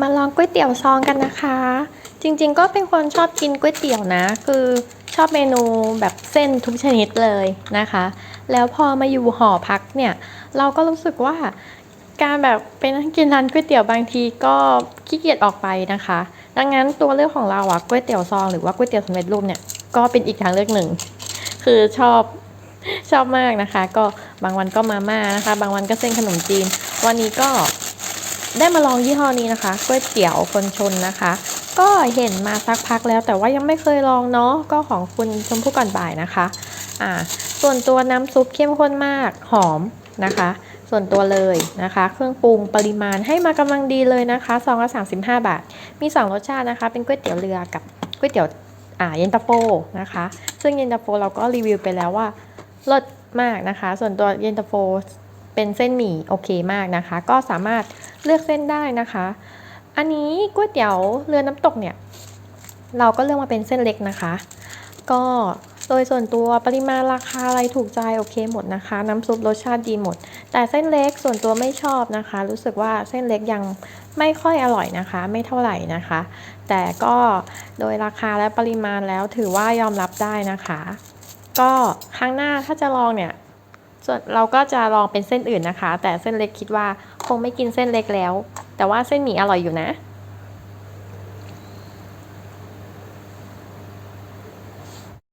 มาลองก๋วยเตี๋ยวซองกันนะคะ จริงๆก็เป็นคนชอบกินก๋วยเตี๋ยวนะ คือชอบเมนูแบบเส้นทุกชนิดเลยนะคะ แล้วพอมาอยู่หอพักเนี่ย เราก็รู้สึกว่าการแบบไปนั่งกินร้านก๋วยเตี๋ยวบางทีก็ขี้เกียจออกไปนะคะ ดังนั้นตัวเลือกของเราอะก๋วยเตี๋ยวซองหรือว่าก๋วยเตี๋ยวสำเร็จรูปเนี่ยก็เป็นอีกทางเลือกหนึ่ง คือชอบชอบมากนะคะ ก็บางวันก็มาม่านะคะ บางวันก็เส้นขนมจีน วันนี้ก็ ได้มาลองยี่ห้อนี้นะคะก๋วยเตี๋ยวคนชนนะคะ ก็เห็นมาสักพักแล้วแต่ว่ายังไม่เคยลองเนาะก็ของคุณชมพู่ก่อนบ่ายนะคะอ่าส่วนตัวน้ำซุปเข้มข้นมากหอมนะคะ ส่วนตัวเลยนะคะ เครื่องปรุงปริมาณให้มากำลังดีเลยนะคะซองละ35 บาท มี 2 รสชาตินะคะ เป็นก๋วยเตี๋ยวเรือกับก๋วยเตี๋ยวอ่าเย็นตาโฟนะคะ ซึ่งเย็นตาโฟเราก็รีวิวไปแล้วว่ารสมากนะคะ ส่วนตัวเย็นตาโฟเป็นเส้นหมี่โอเคมากนะคะ ก็สามารถ เลือกเส้นได้นะคะ อันนี้ก๋วยเตี๋ยวเรือน้ำตกเนี่ย เราก็เลือกมาเป็นเส้นเล็กนะคะ ก็โดยส่วนตัวปริมาณราคาอะไรถูกใจโอเคหมดนะคะ น้ำซุปรสชาติดีหมด แต่เส้นเล็กส่วนตัวไม่ชอบนะคะ รู้สึกว่าเส้นเล็กยังไม่ค่อยอร่อยนะคะ ไม่เท่าไหร่นะคะ แต่ก็โดยราคาและปริมาณแล้วถือว่ายอมรับได้นะคะ ก็ครั้งหน้าถ้าจะลองเนี่ย ส่วนเราก็จะลองเป็นเส้นอื่นนะคะ แต่เส้นเล็กคิดว่าคงไม่กินเส้นเล็กแล้ว แต่ว่าเส้นหมี่อร่อยอยู่นะ